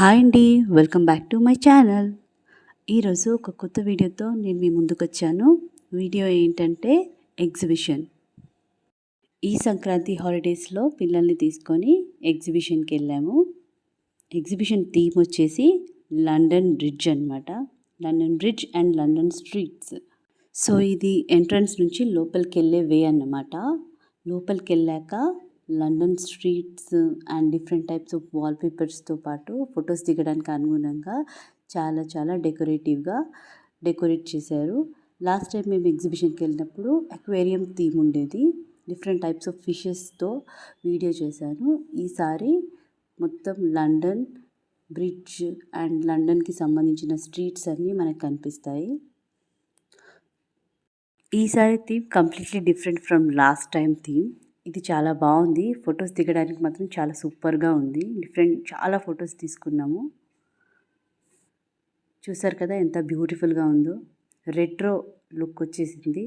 Hi అండి welcome back to my channel. ఈరోజు ఒక కొత్త వీడియోతో నేను మీ ముందుకు వచ్చాను వీడియో ఏంటంటే ఎగ్జిబిషన్. ఈ సంక్రాంతి హాలిడేస్లో పిల్లల్ని తీసుకొని ఎగ్జిబిషన్కి వెళ్ళాము. ఎగ్జిబిషన్ థీమ్ వచ్చేసి లండన్ బ్రిడ్జ్ అనమాట London bridge and London streets. So ఇది ఎంట్రన్స్ నుంచి లోపలికి వెళ్ళే వే అన్నమాట. లోపలికి వెళ్ళాక London streets and different types of wall పేపర్స్తో పాటు ఫొటోస్ దిగడానికి అనుగుణంగా చాలా చాలా డెకరేటివ్గా డెకరేట్ చేశారు. లాస్ట్ టైం మేము ఎగ్జిబిషన్కి వెళ్ళినప్పుడు అక్వేరియం థీమ్ ఉండేది. డిఫరెంట్ టైప్స్ ఆఫ్ ఫిషెస్తో వీడియో చేశాను. ఈసారి మొత్తం లండన్ బ్రిడ్జ్ అండ్ లండన్కి సంబంధించిన స్ట్రీట్స్ అన్నీ మనకు కనిపిస్తాయి. ఈసారి theme completely different from last time theme ఇది చాలా బాగుంది. ఫొటోస్ దిగడానికి మాత్రం చాలా సూపర్గా ఉంది. డిఫరెంట్ చాలా ఫొటోస్ తీసుకున్నాము. చూసారు కదా ఎంత బ్యూటిఫుల్గా ఉందో. రెట్రో లుక్ వచ్చేసింది.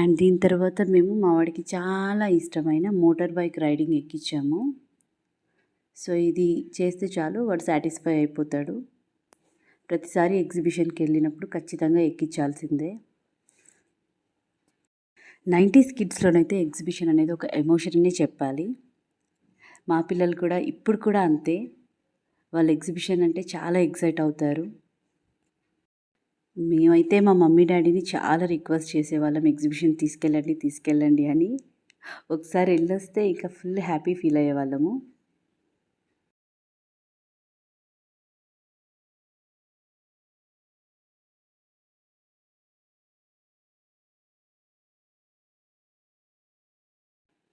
అండ్ దీని తర్వాత మేము మా వాడికి చాలా ఇష్టమైన మోటార్ బైక్ రైడింగ్ ఎక్కించాము సో ఇది చేస్తే చాలు వాడు సాటిస్ఫై అయిపోతాడు. ప్రతిసారి ఎగ్జిబిషన్కి వెళ్ళినప్పుడు ఖచ్చితంగా ఎక్కించాల్సిందే. నైంటీస్ కిడ్స్లోనైతే ఎగ్జిబిషన్ అనేది ఒక ఎమోషన్ చెప్పాలి. మా పిల్లలు కూడా ఇప్పుడు కూడా అంతే. వాళ్ళు ఎగ్జిబిషన్ అంటే చాలా ఎగ్జైట్ అవుతారు. మేమైతే మా మమ్మీ డాడీని చాలా రిక్వెస్ట్ చేసేవాళ్ళం ఎగ్జిబిషన్ తీసుకెళ్ళండి తీసుకెళ్ళండి అని. ఒకసారి వెళ్ళొస్తే ఇంకా ఫుల్ హ్యాపీ ఫీల్ అయ్యేవాళ్ళము.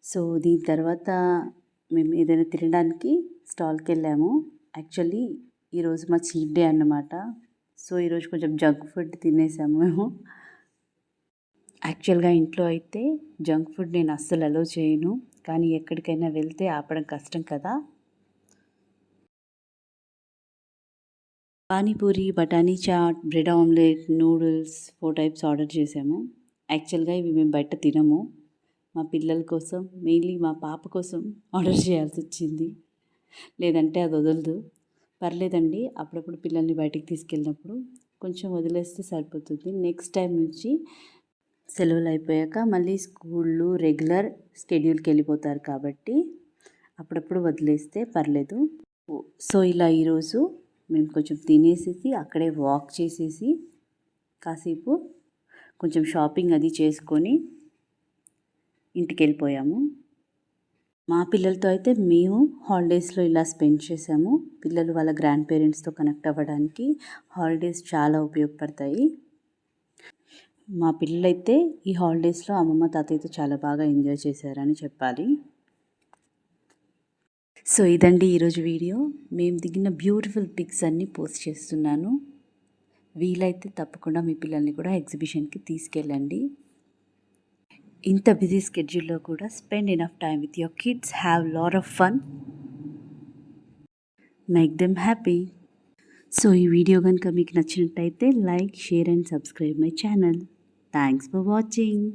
సో దీని తర్వాత మేము ఏదైనా తినడానికి స్టాల్కి వెళ్ళాము యాక్చువల్లీ ఈరోజు మా చీట్ డే అన్నమాట. సో ఈరోజు కొంచెం జంక్ ఫుడ్ తినేసాము మేము. యాక్చువల్గా ఇంట్లో అయితే జంక్ ఫుడ్ నేను అస్సలు అలో చేయను. కానీ ఎక్కడికైనా వెళ్తే ఆపడం కష్టం కదా. పానీపూరి బఠానీ chaat bread omelette noodles four types order చేసాము. యాక్చువల్గా ఇవి మేము బయట తినము. మా పిల్లల కోసం మెయిన్లీ మా పాప కోసం ఆర్డర్ చేయాల్సి వచ్చింది. లేదంటే అది వదలదు. పర్లేదండి అప్పుడప్పుడు పిల్లల్ని బయటికి తీసుకెళ్ళినప్పుడు కొంచెం వదిలేస్తే సరిపోతుంది. నెక్స్ట్ టైం నుంచి సెలవులు అయిపోయాక మళ్ళీ స్కూళ్ళు రెగ్యులర్ స్కెడ్యూల్కి వెళ్ళిపోతారు కాబట్టి అప్పుడప్పుడు వదిలేస్తే పర్లేదు. సో ఇలా ఈరోజు మేము కొంచెం తినేసేసి అక్కడే వాక్ చేసేసి కాసేపు కొంచెం షాపింగ్ అది చేసుకొని ఇంటికి వెళ్ళిపోయాము మా పిల్లలతో అయితే మేము హాలిడేస్లో ఇలా స్పెండ్ చేసాము పిల్లలు వాళ్ళ గ్రాండ్ పేరెంట్స్తో కనెక్ట్ అవ్వడానికి హాలిడేస్ చాలా ఉపయోగపడతాయి. మా పిల్లలైతే ఈ హాలిడేస్లో అమ్మమ్మ తాతయ్యతో చాలా బాగా ఎంజాయ్ చేశారని చెప్పాలి. సో ఇదండి ఈరోజు వీడియో. మేము దిగిన బ్యూటిఫుల్ పిక్స్ అన్నీ పోస్ట్ చేస్తున్నాను. వీలైతే తప్పకుండా మీ పిల్లల్ని కూడా ఎగ్జిబిషన్కి తీసుకెళ్ళండి. ఇంత బిజీ స్కెడ్యూల్లో కూడా spend enough time with your kids have lot of fun make them happy so ఈ వీడియో కనుక మీకు నచ్చినట్టయితే like share and subscribe my channel thanks for watching